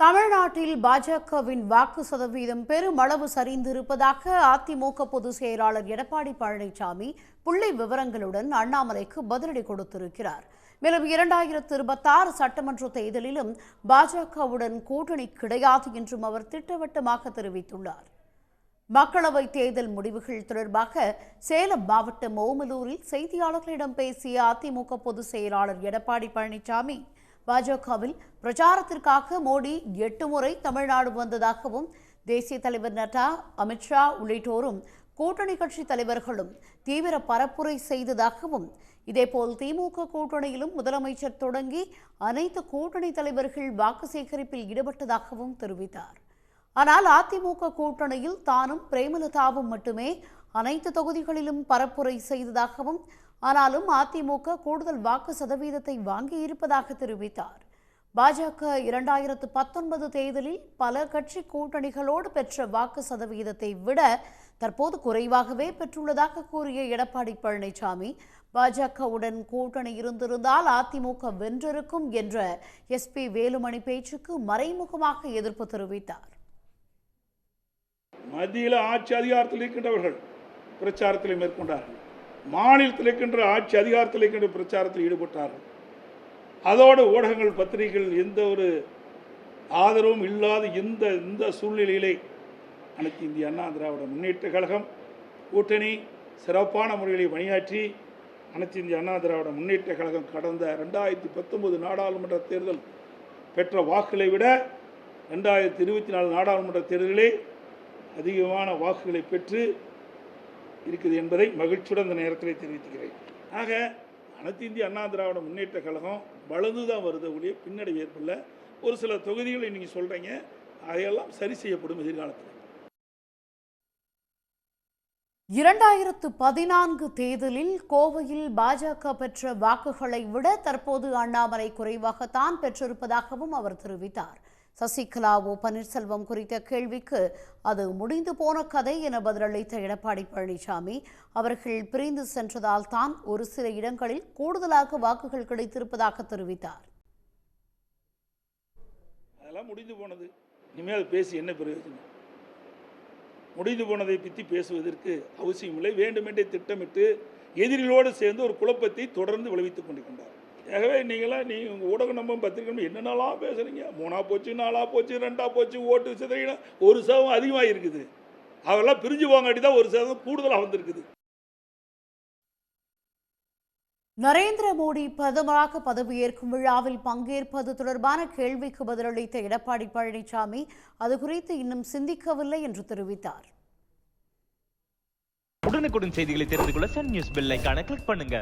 தமிழ்நாட்டில் பாஜகவின் வாக்கு சதவீதம் பெருமளவு சரிந்திருப்பதாக அதிமுக பொதுச் செயலாளர் எடப்பாடி பழனிசாமி புள்ளி விவரங்களுடன் அண்ணாமலைக்கு பதிலடி கொடுத்திருக்கிறார். மேலும் இரண்டாயிரத்து இருபத்தாறு சட்டமன்ற தேர்தலிலும் பாஜகவுடன் கூட்டணி கிடையாது என்றும் அவர் திட்டவட்டமாக தெரிவித்துள்ளார். மக்களவைத் தேர்தல் முடிவுகள் தொடர்பாக சேலம் மாவட்டம் ஓமலூரில் செய்தியாளர்களிடம் பேசிய அதிமுக பொதுச் செயலாளர் எடப்பாடி பழனிசாமி பாஜகவில் பிரச்சாரத்திற்காக மோடி எட்டு முறை தமிழ்நாடு வந்ததாகவும் தேசிய தலைவர் நட்டா அமித்ஷா உள்ளிட்டோரும் கூட்டணி கட்சி தலைவர்களும் தீவிர பரப்புரை செய்ததாகவும் இதேபோல் திமுக கூட்டணியிலும் முதலமைச்சர் தொடங்கி அனைத்து கூட்டணி தலைவர்கள் வாக்கு சேகரிப்பில் ஈடுபட்டதாகவும் தெரிவித்தார். ஆனால் அதிமுக கூட்டணியில் தானும் பிரேமலதாவும் மட்டுமே அனைத்து தொகுதிகளிலும் பரப்புரை செய்ததாகவும் ஆனாலும் அதிமுக கூடுதல் வாக்கு சதவீதத்தை வாங்கியிருப்பதாக தெரிவித்தார். பாஜக இரண்டாயிரத்து பத்தொன்பது தேர்தலில் பல கட்சி கூட்டணிகளோடு பெற்ற வாக்கு சதவீதத்தை விட தற்போது குறைவாகவே பெற்றுள்ளதாக கூறிய எடப்பாடி பழனிசாமி பாஜகவுடன் கூட்டணி இருந்திருந்தால் அதிமுக வென்றிருக்கும் என்ற எஸ்பி வேலுமணி பேச்சுக்கு மறைமுகமாக எதிர்ப்பு தெரிவித்தார். மத்தியில் ஆட்சி அதிகாரத்தில் இருக்கின்றவர்கள் பிரச்சாரத்தில் மேற்கொண்டார்கள். மாநிலத்தில் இருக்கின்ற ஆட்சி அதிகாரத்தில் இருக்கின்ற பிரச்சாரத்தில் ஈடுபட்டார்கள் அதோடு ஊடகங்கள் பத்திரிகைகள் எந்த ஒரு ஆதரவும் இல்லாத இந்த இந்த சூழ்நிலையிலே அனைத்து இந்திய அண்ணா திராவிட முன்னேற்ற கழகம் கூட்டணி சிறப்பான முறையிலே பணியாற்றி அனைத்து இந்திய அண்ணா திராவிட முன்னேற்ற கழகம் கடந்த ரெண்டாயிரத்தி பத்தொன்பது நாடாளுமன்ற தேர்தல் பெற்ற வாக்குகளை விட ரெண்டாயிரத்தி இருபத்தி நாலு நாடாளுமன்ற தேர்தலிலே அதிகமான வாக்குகளை பெற்று இருக்குது என்பதை மகிழ்ச்சியுடன் இந்த நேரத்தில் தெரிவித்துக்கிறேன். ஆக அனைத்து இந்திய அண்ணா திராவிட முன்னேற்ற கழகம் வளர்ந்து தான் வருது ஒழிய பின்னடைவு ஏற்படல. ஒரு சில தொகுதிகளை நீங்கள் சொல்கிறீங்க அதையெல்லாம் சரி செய்யப்படும் எதிர்காலத்தில். இரண்டாயிரத்து பதினான்கு தேர்தலில் கோவையில் பாஜக பெற்ற வாக்குகளை விட தற்போது அண்ணாமலை குறைவாகத்தான் பெற்றிருப்பதாகவும் அவர் தெரிவித்தார். சசிகலாவோ பன்னீர்செல்வம் குறித்த கேள்விக்கு அது முடிந்து போன கதை என பதிலளித்த எடப்பாடி பழனிசாமி அவர்கள் பிரிந்து சென்றதால் தான் ஒரு சில இடங்களில் கூடுதலாக வாக்குகள் கிடைத்திருப்பதாக தெரிவித்தார். அதெல்லாம் முடிந்து போனது. இனிமேல் பேசி என்ன பிரயோஜனம்? முடிந்து போனதை பற்றி பேசுவதற்கு அவசியமில்லை. வேண்டுமென்றே திட்டமிட்டு எதிரிகளோடு சேர்ந்து ஒரு குழப்பத்தை தொடர்ந்து விளைவித்துக் கொண்டிருக்கின்றார். ஆகவே நீங்களாம் நீ உங்கள் ஊடகம் நம்ம பத்திரிக்கை என்னென்னலாம் பேசுகிறீங்க மூணா போச்சு நாலா போச்சு ரெண்டா போச்சு ஓட்டு சிதறினா ஒரு சதவீதம் அதிகமாக இருக்குது. அவெல்லாம் பிரிஞ்சு போங்காட்டி தான் ஒரு சதவீதம் கூடுதலாக வந்திருக்குது. நரேந்திர மோடி பிரதமராக பதவியேற்கும் விழாவில் பங்கேற்பது தொடர்பான கேள்விக்கு பதிலளித்த எடப்பாடி பழனிசாமி அது குறித்து இன்னும் சிந்திக்கவில்லை என்று தெரிவித்தார். உடனுக்குடன் செய்திகளை தெரிந்து கொள்ள சன் நியூஸ் பெல் ஐகானை கிளிக் பண்ணுங்க.